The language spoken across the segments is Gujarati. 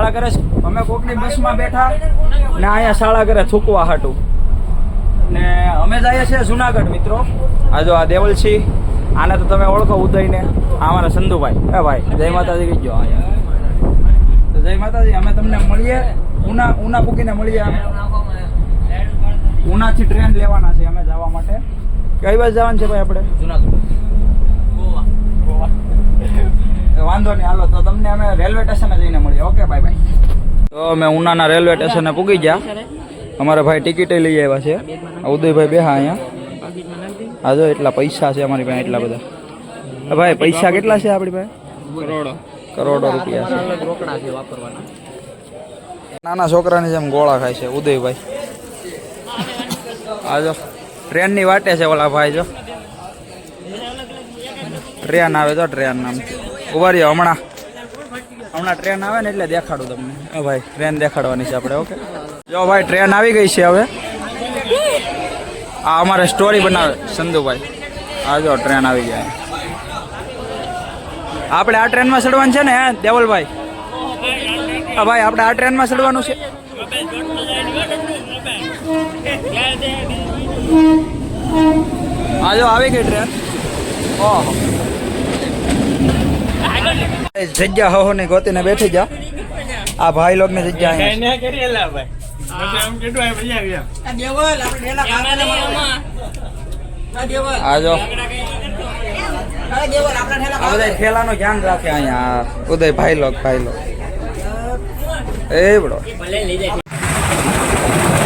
શાળા કરે અમે કોકની બસમાં બેઠા ને અહીંયા શાળા કરે, થૂકવા હાટું. ને અમે જઈએ છીએ જુનાગઢ, મિત્રો. આ જો આ દેવલસિંહ આને તો તમે ઓળખો ઉદયને. આ અમારા સંધુભાઈ. એ ભાઈ, જય માતાજી કહીજો અહીંયા. તો જય માતાજી, અમે તમને મળીએ. ઉના ઉના પૂકીને મળીએ ઉનાથી ટ્રેન લેવાના છે અમે જવા માટે. કઈ બસ જવાનું છે ભાઈ આપણે? વાંધો નહીં હાલો તો તમને અમે રેલવે સ્ટેશને જઈને મળીએ. Okay bye bye. તો અમે ઉનાના રેલવે સ્ટેશને પૂગી ગયા. અમારા ભાઈ ટિકિટ લઈ આવ્યા છે. ઉદયભાઈ બેહા અહીંયા. આ જો એટલા પૈસા છે અમારી પાસે એટલા બધા. ભાઈ પૈસા કેટલા છે આપણી પાસે? કરોડો. કરોડો રૂપિયા છે. રોકડા છે વાપરવાના. નાના છોકરાની જેમ ગોળા ખાય છે ઉદયભાઈ. આ જો ટ્રેનની વાટે છે ઓલા ભાઈ જો. ટ્રેન આવે તો ટ્રેન નામ ઊભા રહ્યો હમણાં. હમણાં ટ્રેન આવે ને એટલે દેખાડું તમને. ભાઈ ટ્રેન દેખાડવાની છે આપણે ઓકે જો ભાઈ ટ્રેન આવી ગઈ છે હવે. આ અમારે સ્ટોરી બનાવે, સંધુભાઈ. આ જો ટ્રેન આવી ગયા. આપણે આ ટ્રેનમાં ચડવાનું છે ને દેવલભાઈ? હા, ભાઈ, આપણે આ ટ્રેનમાં ચડવાનું છે. આ જો આવી ગઈ ટ્રેન ઓહો. જગ્યા હો ને ગોતીને બેઠી જા. આ ભાઈ લોકની જગ્યા અહીંયા છે. આ જો. આ બધા ઠેલાનું ધ્યાન રાખે અહીંયા. ઉદય ભાઈ લોક ભાઈ લોક. એ બડો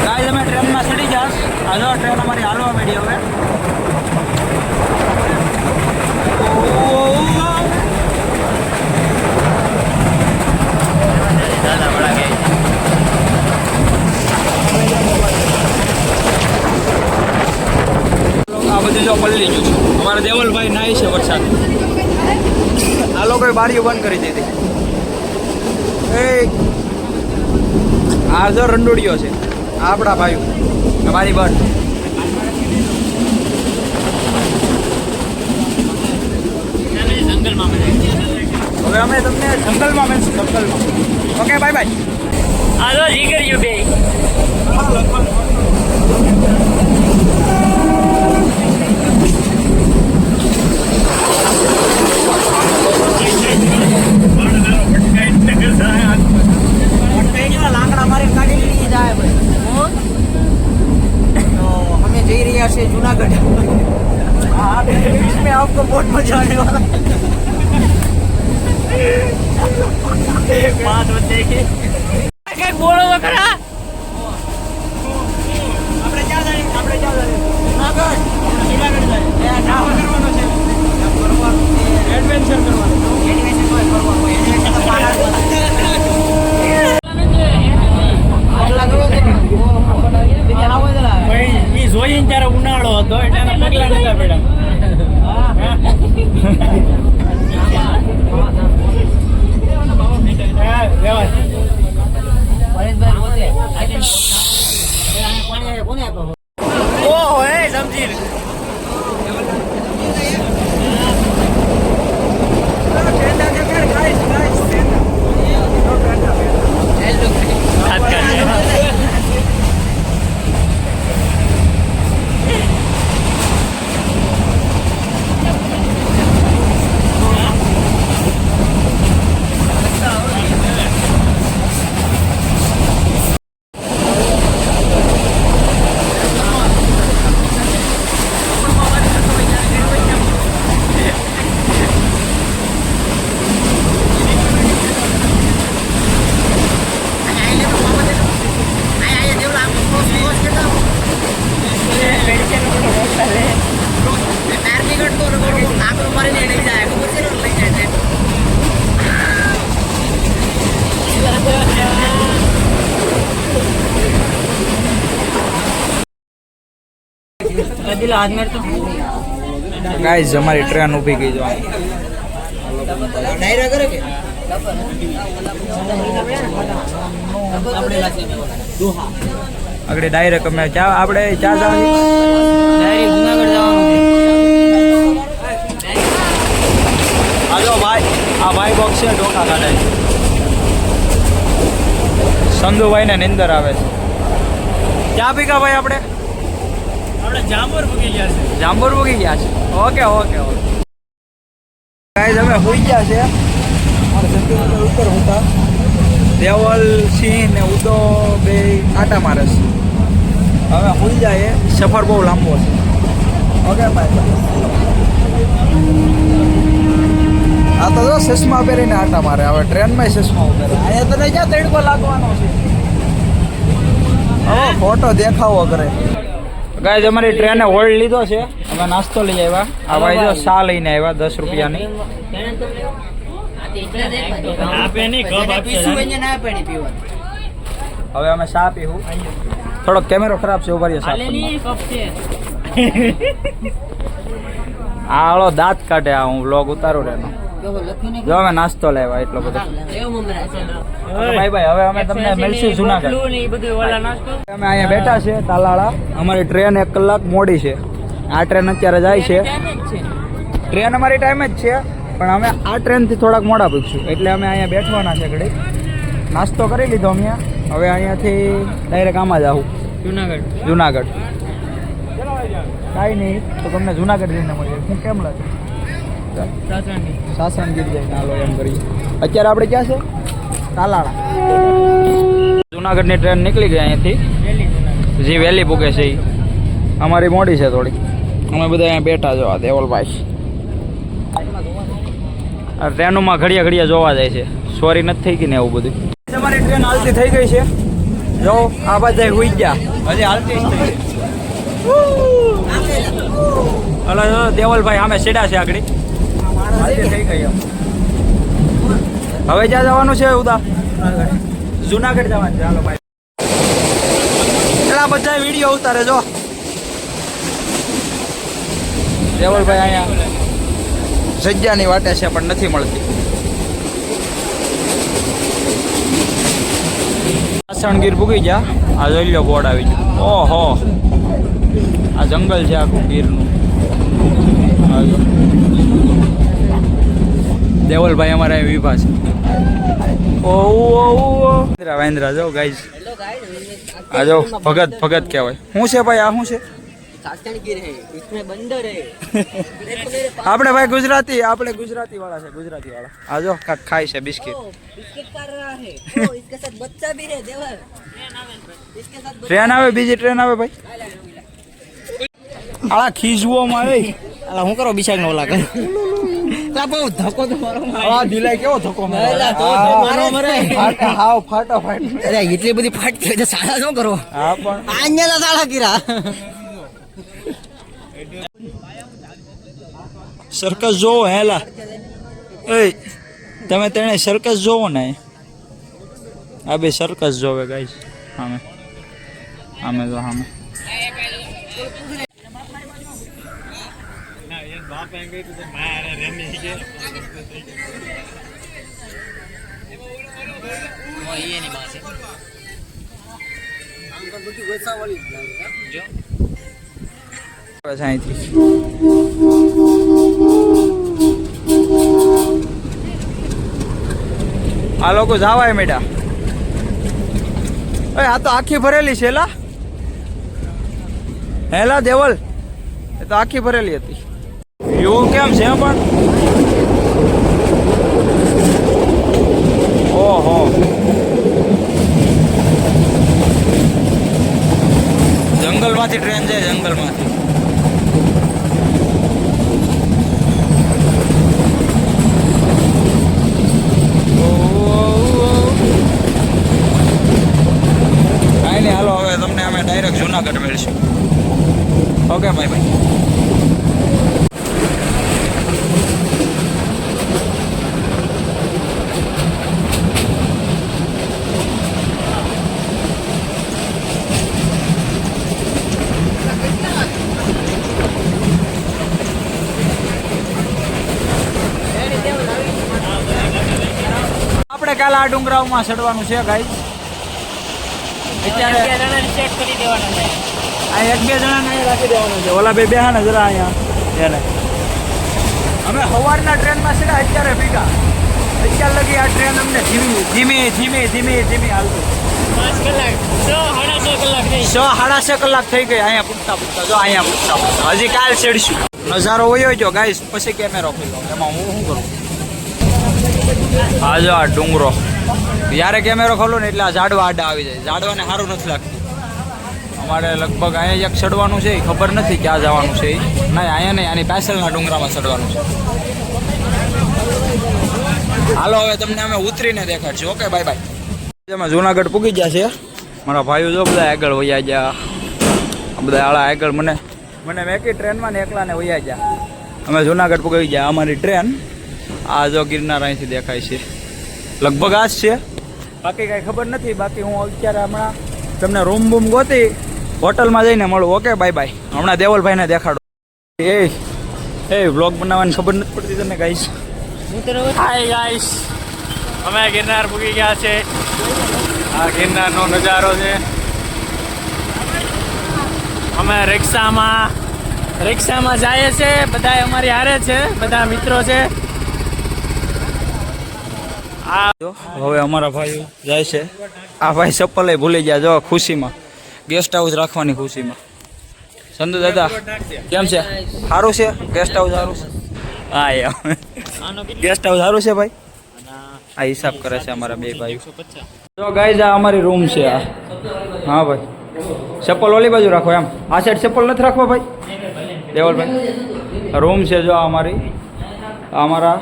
કાલે તમે ટ્રેનમાં ચડી જાશ. આ જો ટ્રેન અમારી હાલવા માંડી હવે આ બધું જો પલ્લી ગયું છે અમારા દેવલભાઈ નાય છે વરસાદ આ બંધ કરી દીધી. એ હાજર જો છે આપણા ભાઈ અમારી બંધ હવે અમે તમને જંગલમાં મળશું જંગલમાં. Okay bye bye. હાલો જીગર બે. લાકડા મારી કાઢી લીધી જાય ભાઈ તો અમે જઈ રહ્યા છીએ જુનાગઢ इसमें आपको बहुत मजा आने वाला પાંચ વચ્ચે કઈક બોલો તો ખરા આપણે ક્યાં જઈએ આપણે ક્યાં જઈએ જુનાગઢ જુનાગઢ જાય પોતે પાણી આવે ગાઈઝ અમારી ટ્રેન ઊભી ગઈ જો. આપણે ડાયરેક્ટ અમે ચા આપણે ચા જવાની જુનાગઢ જવાનું છે આ ભાઈ બોક્સ છે ઢોકા કાઢે છે. સંધુભાઈને નિંદર આવે છે. ક્યાં પીકા ભાઈ આપણે? આપણે જાંબુર મૂકી ગયા છે. જાંબુર મૂકી ગયા છે. Okay okay okay. ગાઈઝ અમે હોઈ ગયા છે. અમારે સંધુભાઈ ઉપર હતા દેવલ સિંહ ને ઉદો બે આટા મારે છે. હવે હોઈ જાય સફર બહુ લાંબો છે. ઓકે ભાઈ આ તો જો ચશ્મા પહેરીને આટા મારે. હવે ટ્રેનમાં ચશ્મા ઉતરે અહીંયા તો નહીં જ્યાં તડકો લાગવાનો છે. હવે ફોટો દેખાવો કરે ગાય અમારી ટ્રેને હોલ્ડ લીધો છે. અમે નાસ્તો લઈ આવ્યા. આ ભાઈ જો સા લઈને આવ્યા દસ રૂપિયાની. હવે અમે સા પીવું. થોડો કેમેરો ખરાબ છે ઊભા રહ્યો. આ દાંત કાઢે આ હું બ્લોગ ઉતારું રેનો જો અમે નાસ્તો લેવા એટલો બધો. ભાઈ ભાઈ હવે અમે તમને મળશું જુનાગઢ. રોટલું ને એ બધું ઓલા નાસ્તો. અમે અહીંયા બેઠા છે તાલાળા. અમારી ટ્રેન એક કલાક મોડી છે. આ ટ્રેન અત્યારે જાય છે. ટ્રેન અમારી ટાઈમ જ છે પણ અમે આ ટ્રેનથી થોડાક મોડા પૂછશું એટલે અમે અહીંયા બેઠવાના છે ઘડી નાસ્તો કરી લીધો અમે હવે અહીંયાથી ડાયરેક્ટ આમાં જ આવું. જુનાગઢ. જુનાગઢ. કાંઈ નહીં તો તમને જુનાગઢ જઈને મળીએ. હું કેમ લાગે સાસણગીર જઈને હાલો એમ કરી. અત્યારે આપણે ક્યાં છે? તાલાળા. જુનાગઢની ટ્રેન નીકળી ગઈ અહીંયાથી જે વહેલી પૂગે છે એ અમારી મોડી છે થોડી. અમે બધા અહીંયા બેઠા જવા દેવલભાઈ. ટ્રેનોમાં ઘડિયા ઘડિયા જોવા જાય છે. સોરી નથી થઈ ગઈ ને એવું બધું. તમારી ટ્રેન હાલતી થઈ ગઈ છે. જો આ બધા હુઈ ગયા. હજી હાલતી જ થઈ હલો દેવલભાઈ આમે સેડા છે આગળ હાલતી થઈ ગઈ એમ. હવે જ્યાં જવાનું છે ઉદા. જુનાગઢ જવાનું હાલો ભાઈ પેલા બધા વીડિયો ઉતારે જો. દેવલભાઈ અહીંયા જગ્યાની વાટે છે પણ નથી મળતી. સાસણગીર ભૂગી ગયા. આ જોઈ લો બોર્ડ આવી ગયું. ઓહો. આ જંગલ છે આખું ગીરનું. દેવલભાઈ અમારા વિભા છે. ઓ ઓ ઓ વાંદરા વાંદરા જો ગાઈઝ આ જો ભગત ભગત કહેવાય. શું છે ભાઈ? આ શું છે? આપણે ભાઈ ગુજરાતી આપણે ગુજરાતી વાળા છે ગુજરાતી વાળા આ જો કાંઈક ખાય છે બિસ્કિટ. ટ્રેન આવે બીજી ટ્રેન આવે ભાઈ? આળા ખીજવોમાં આવે અલા હું કરો બિચાર નો ઓલા કરે. લા બહુ ધક્કો તો મારો આ દિલાય કેવો ધક્કો મારે? અલા, તો આ, મારો હાવ ફાટા ફાટ. અરે એટલી બધી હોય તો સાડા શું કરો? હા પણ આન્યાલા સાડા કીરા. સર્કસ જોવો હેલા. એ તમે તેને સર્કસ જોવો ને. આ બે સર્કસ જોવે ગાઈસ સામે. સામે તો મારે આ લોકો જાવાય મેડા એ આ તો આખી ભરેલી છે હેલા દેવલ. એ તો આખી ભરેલી હતી. એવું કેમ છે પણ? ઓહો. જંગલમાંથી ટ્રેન છે જંગલમાંથી. કાંઈ નહીં, હાલો, હવે તમને અમે ડાયરેક્ટ જુનાગઢ મેળશું. ઓકે ભાઈ ભાઈ આપણે કાલે આ ડુંગરાઓમાં ચડવાનું છે ગાઈ અત્યારે ચેક કરી દેવાના છે. આ એક બે જણાને રાખી દેવાનું છે. ઓલા બે બેહાને જરા અહીંયા. એને. અમે સવારના ટ્રેનમાં છે અત્યારે ભીગા. અત્યાર લગી આ ટ્રેન અમને ધીમી ધીમી ધીમી ધીમી ધીમી હાલતું. પાંચ કલાક છ સાડા છ કલાક થઈ. ગઈ. અહીંયા પૂછતા પૂછતા જો અહીંયા પૂછતા પૂછતા હજી કાલ ચડશું. નજારો હોય જો ગાઈસ પછી કેમેરો ખોલ્યો એમાં હું શું કરું? આ આ ડુંગરો. જ્યારે કેમેરો ખોલો ને એટલે આ ઝાડવા આડા આવી જાય. ઝાડવાને સારું નથી લાગતું. અમારે લગભગ અહીંયા એક ચડવાનું છે ખબર નથી ક્યાં જવાનું છે નહીં, અહીંયા નહીં, આની પાછળના ડુંગરામાં ચડવાનું છે. હાલો, હવે તમને અમે ઉતરીને દેખાડશું. Okay, bye bye. અમે જુનાગઢ પૂગી ગયા છે. મારા ભાઈઓ જો બધા આગળ વયા ગયા. બધા આળા આગળ મને મને મેં ટ્રેનમાં ને એકલા ને વયા ગયા. અમે જુનાગઢ પૂગી ગયા. અમારી ટ્રેન આ જો ગિરનાર અહીંથી દેખાય છે. લગભગ આ જ છે. બાકી કાંઈ ખબર નથી, બાકી હું અત્યારે હમણાં તમને રૂમ બૂમ ગોતી હોટલમાં જઈને મળું. ઓકે બાય બાય હમણાં દેવલભાઈને દેખાડો. એ એ વ્લોગ બનાવવાની ખબર નથી પડતી તને ગાઈશ હાય ગાઈસ અમે ગિરનાર પૂગી ગયા છે. આ ગિરનારનો નજારો છે. અમે રિક્ષામાં રિક્ષામાં જઈએ છે. બધા અમારી હારે છે. બધા મિત્રો છે. આ હવે અમારા ભાઈઓ જાય છે. આ ભાઈ ચપ્પલ ભૂલી ગયા, જો, ખુશીમાં. ગેસ્ટ હાઉસ રાખવાની ખુશીમાં. સંધુ દાદા, કેમ છે? સારું છે? ગેસ્ટ હાઉસ સારું છે? હા યાર ગેસ્ટ હાઉસ સારું છે ભાઈ? આ હિસાબ કરે છે અમારા બે ભાઈ જો ગાઈઝ આ અમારી રૂમ છે આ. હા, ભાઈ. ચપ્પલ ઓલી બાજુ રાખો એમ. આ સાઈડ ચપ્પલ નથી રાખવા ભાઈ? દેવલભાઈ. રૂમ છે જો અમારી. અમારા,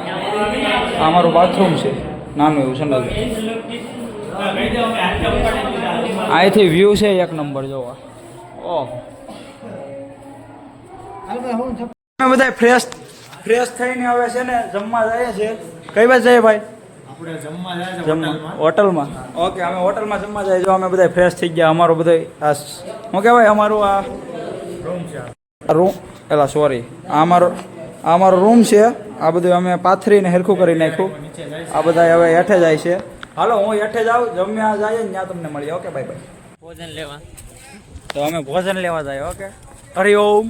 અમારું બાથરૂમ છે. નાનું એવું સંડાસ અહીંથી વ્યૂ છે એક નંબર જોવા. ઓહો. અમે બધા ફ્રેશ ફ્રેશ થઈને હવે છે ને જમવા જઈએ છે કઈ બાજુ જઈએ ભાઈ? હોટલમાં. ઓકે અમે હોટલમાં જમવા જઈએ જો અમે બધા ફ્રેશ થઈ ગયા. અમારું બધું આ શું કહેવાય? અમારું આ રૂમ એલા સોરી આ અમારો આ અમારો રૂમ છે. આ બધું અમે પાથરીને હરખું કરી નાખ્યું. આ બધા હવે હેઠે જાય છે. હાલો હું હેઠે જાઉં જમ્યા જાય ને ત્યાં તમને મળીએ. ઓકે બાય બાય ભોજન લેવા. તો અમે ભોજન લેવા જાય ઓકે? હરિઓમ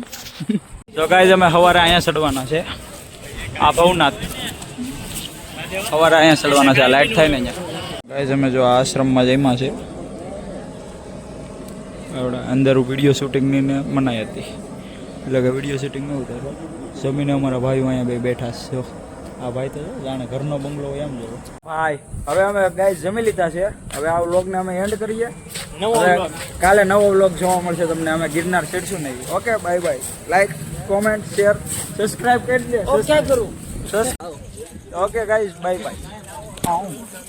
તો ગાઈઝ અમે સવારે અહીંયા ચડવાના છે. આ ભવનાથ. સવારે અહીંયા ચડવાના છે આ લાઈટ થાય ને અહીંયા. ગાઈઝ અમે જો આ આશ્રમમાં જમ્યા છે. અંદર વીડિયો શૂટિંગની ને મનાઈ હતી. એટલે કે વીડિયો શૂટિંગ ન ઉતારો. જમીને અમારા ભાઈઓ અહીંયા બે બેઠા છે. જો. આ ભાઈ તો જાણે ઘરનો બંગલો હોય એમ જોવો ભાઈ હવે અમે ગાય જમી લીધા છે. હવે આ વ્લોગને અમે એન્ડ કરીએ. નવો કાલે નવો વ્લોગ જોવા મળશે તમને. અમે ગિરનાર ચડશું નહીં. Okay bye bye like comment share subscribe કરી દે સબસ્ક્રાઇબ કરું. Okay guys bye bye